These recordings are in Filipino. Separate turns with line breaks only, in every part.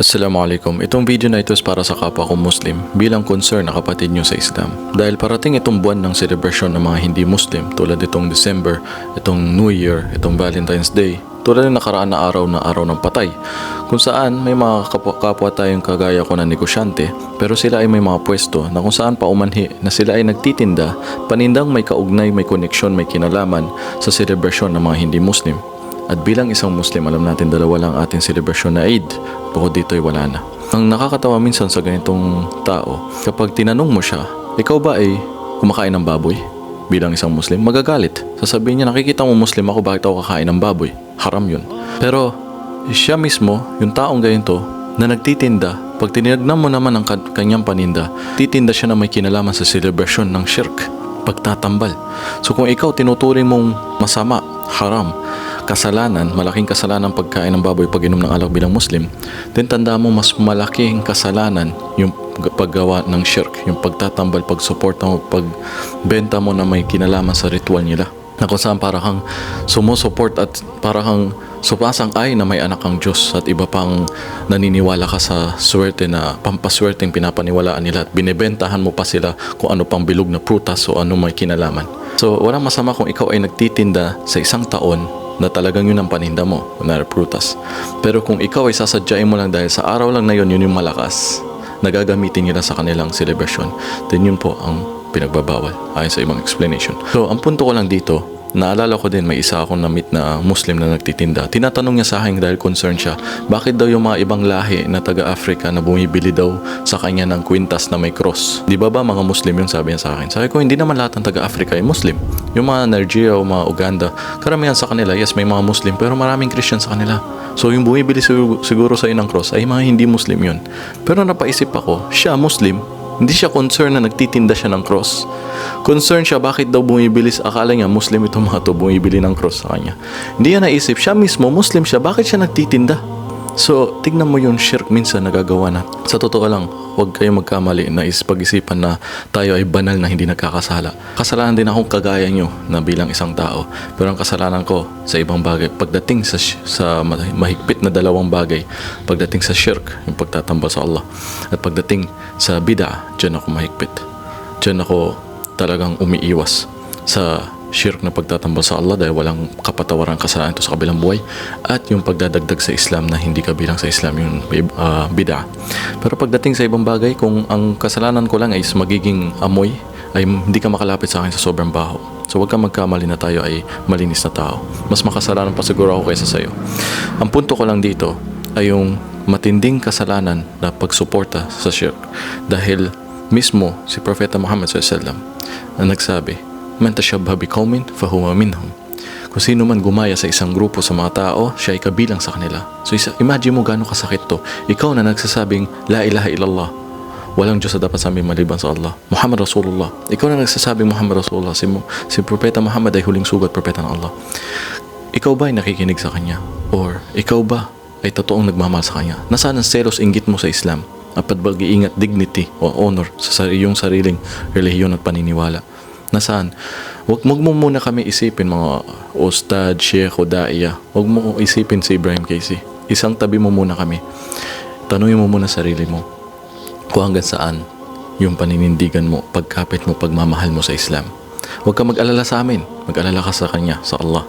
Assalamualaikum. Itong video na ito is para sa kapwa kong Muslim bilang concern na kapatid nyo sa Islam. Dahil parating itong buwan ng celebration ng mga hindi Muslim tulad itong December, itong New Year, itong Valentine's Day, tulad ng nakaraan na araw na araw ng patay kung saan may mga kapwa tayong kagaya ko na negosyante pero sila ay may mga pwesto na kung saan paumanhi na sila ay nagtitinda panindang may kaugnay, may koneksyon, may kinalaman sa celebration ng mga hindi Muslim. At bilang isang Muslim, alam natin dalawa lang ating celebration na Eid. Bukod dito ay wala na. Ang nakakatawa minsan sa ganitong tao, kapag tinanong mo siya, ikaw ba ay kumakain ng baboy? Bilang isang Muslim, magagalit. Sasabihin niya, nakikita mo Muslim ako, bakit ako kakain ng baboy? Haram yun. Pero siya mismo, yung taong ganito, na nagtitinda, pag tinignan mo naman ang ka- kanyang paninda, titinda siya na may kinalaman sa celebration ng shirk, pagtatambal. So kung ikaw tinuturing mong masama, haram, kasalanan, malaking kasalanan pagkain ng baboy pag inom ng alak bilang Muslim, then tanda mo mas malaking kasalanan yung paggawa ng shirk, yung pagtatambal, pagsuporta mo, pagbenta mo na may kinalaman sa ritual nila. Na kung saan para kang sumusuport at para kang supasang ay na may anak ang Diyos at iba pang naniniwala ka sa swerte na pampaswerteng pinapaniwalaan nila at binibentahan mo pa sila kung ano pang bilog na prutas o ano may kinalaman. So, walang masama kung ikaw ay nagtitinda sa isang taon na talagang yun ang paninda mo, kunwari prutas. Pero kung ikaw ay sasadyain mo lang dahil sa araw lang na yun, yun yung malakas, nagagamitin nila sa kanilang celebration, then yun po ang pinagbabawal ayon sa ibang explanation. So, ang punto ko lang dito, naalala ko din may isa akong na-meet na Muslim na nagtitinda. Tinatanong niya sa akin dahil concerned siya, bakit daw yung mga ibang lahi na taga-Africa na bumibili daw sa kanya ng kwintas na may cross? Di ba ba mga Muslim yung sabi niya sa akin? Sabi ko, hindi naman lahat ng taga-Africa ay Muslim. Yung mga Nigeria o mga Uganda, karamihan sa kanila, yes, may mga Muslim, pero maraming Christian sa kanila. So yung bumibili siguro, siguro sa'yo ng cross ay mga hindi Muslim yun. Pero napaisip ako, siya Muslim, hindi siya concerned na nagtitinda siya ng cross. Concerned siya bakit daw bumibili, akala niya Muslim itong mga to, bumibili ng cross sa kanya. Hindi niya naisip, siya mismo Muslim siya, bakit siya nagtitinda? So, tignan mo yung shirk minsan nagagawa na. Sa totoo lang, huwag kayong magkamali na is pag-isipan na tayo ay banal na hindi nagkakasala. Kasalanan din akong kagaya nyo na bilang isang tao. Pero ang kasalanan ko sa ibang bagay, pagdating sa, sa ma- mahigpit na dalawang bagay, pagdating sa shirk, yung pagtatambal sa Allah, at pagdating sa bid'a, dyan ako mahigpit. Dyan ako talagang umiiwas sa shirk na pagtatambal sa Allah dahil walang kapatawaran kasalanan ito sa kabilang buhay at yung pagdadagdag sa Islam na hindi kabilang sa Islam yung uh, bid'a. Pero pagdating sa ibang bagay, kung ang kasalanan ko lang ay magiging amoy, ay hindi ka makalapit sa akin sa sobrang baho. So huwag kang magkamali na tayo ay malinis na tao. Mas makasalanan pa siguro ako kaysa sa'yo. Ang punto ko lang dito ay yung matinding kasalanan na pagsuporta sa shirk. Dahil mismo si Propeta Muhammad SAW na nagsabi, Man tashabha biqaumin fahuwa minhum. Kung sino man gumaya sa isang grupo sa mga tao, siya ay kabilang sa kanila. So isa, imagine mo gaano kasakit to. Ikaw na nagsasabing, La ilaha illallah. Walang Diyos na dapat sa amin maliban sa Allah. Muhammad Rasulullah. Ikaw na nagsasabing Muhammad Rasulullah. Si, si Propeta Muhammad ay huling sugat Propeta ng Allah. Ikaw ba ay nakikinig sa Kanya? Or ikaw ba ay totoong nagmamahal sa Kanya? Nasaan ang selos inggit mo sa Islam? At pag-iingat dignity o honor sa iyong sariling relihiyon at paniniwala? Nasaan? Huwag mo mo muna kami isipin mga ustad, sheikh o daiya. Huwag mo isipin si Ibrahim Casey. Isang tabi mo muna kami. Tanungin mo muna sarili mo kung hanggang saan yung paninindigan mo, pagkapit mo, pagmamahal mo sa Islam. Huwag ka mag-alala sa amin. Mag-alala ka sa Kanya, sa Allah.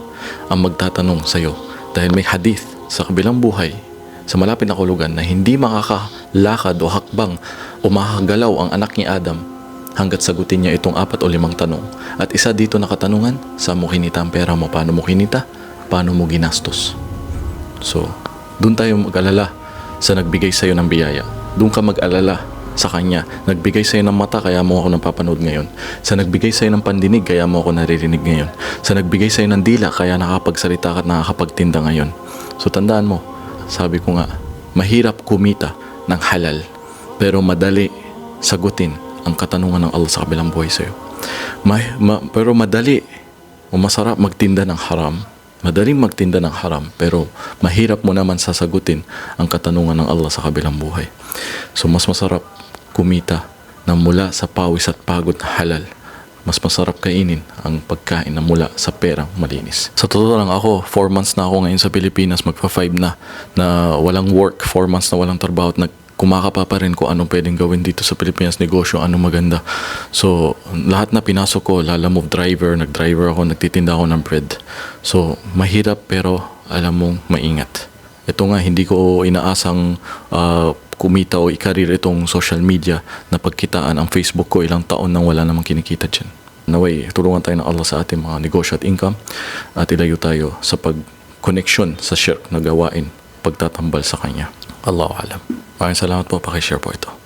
Ang magtatanong sa iyo. Dahil may hadith sa kabilang buhay, sa malapit na kulugan na hindi makakalakad o hakbang o makakagalaw ang anak ni Adam hanggat sagutin niya itong apat o limang tanong. At isa dito na katanungan, saan mo kinita ang pera mo? Paano mo kinita? Paano mo ginastos? So, doon tayo mag-alala sa nagbigay sa'yo ng biyaya. Doon ka mag-alala sa Kanya. Nagbigay sa'yo ng mata, kaya mo ako napapanood ngayon. Sa nagbigay sa'yo ng pandinig, kaya mo ako naririnig ngayon. Sa nagbigay sa'yo ng dila, kaya nakapagsalita ka at nakakapagtinda ngayon. So, tandaan mo, sabi ko nga, mahirap kumita ng halal, pero madali sagutin ang katanungan ng Allah sa kabilang buhay sa'yo. Ma- ma- pero madali o masarap magtinda ng haram. Madaling magtinda ng haram, pero mahirap mo naman sasagutin ang katanungan ng Allah sa kabilang buhay. So mas masarap kumita na mula sa pawis at pagod na halal mas masarap kainin ang pagkain na mula sa perang malinis. Sa totoo lang ako, 4 months na ako ngayon sa Pilipinas, magpa 5 na, na walang work, 4 months na walang trabaho at nag kumakapa pa rin kung anong pwedeng gawin dito sa Pilipinas, negosyo, anong maganda. So, lahat na pinasok ko, lala move driver, nag-driver ako, nagtitinda ako ng bread. So, mahirap pero alam mong maingat. Ito nga, hindi ko inaasang ah, kumita o ikarir itong social media na pagkitaan ang Facebook ko ilang taon nang wala namang kinikita dyan. Naway, tulungan tayo ng Allah sa ating mga negosyo at income at ilayo tayo sa pag-connection sa shirk na gawain, pagtatambal sa Kanya. Allahu alam. Maraming salamat po, pakishare po ito.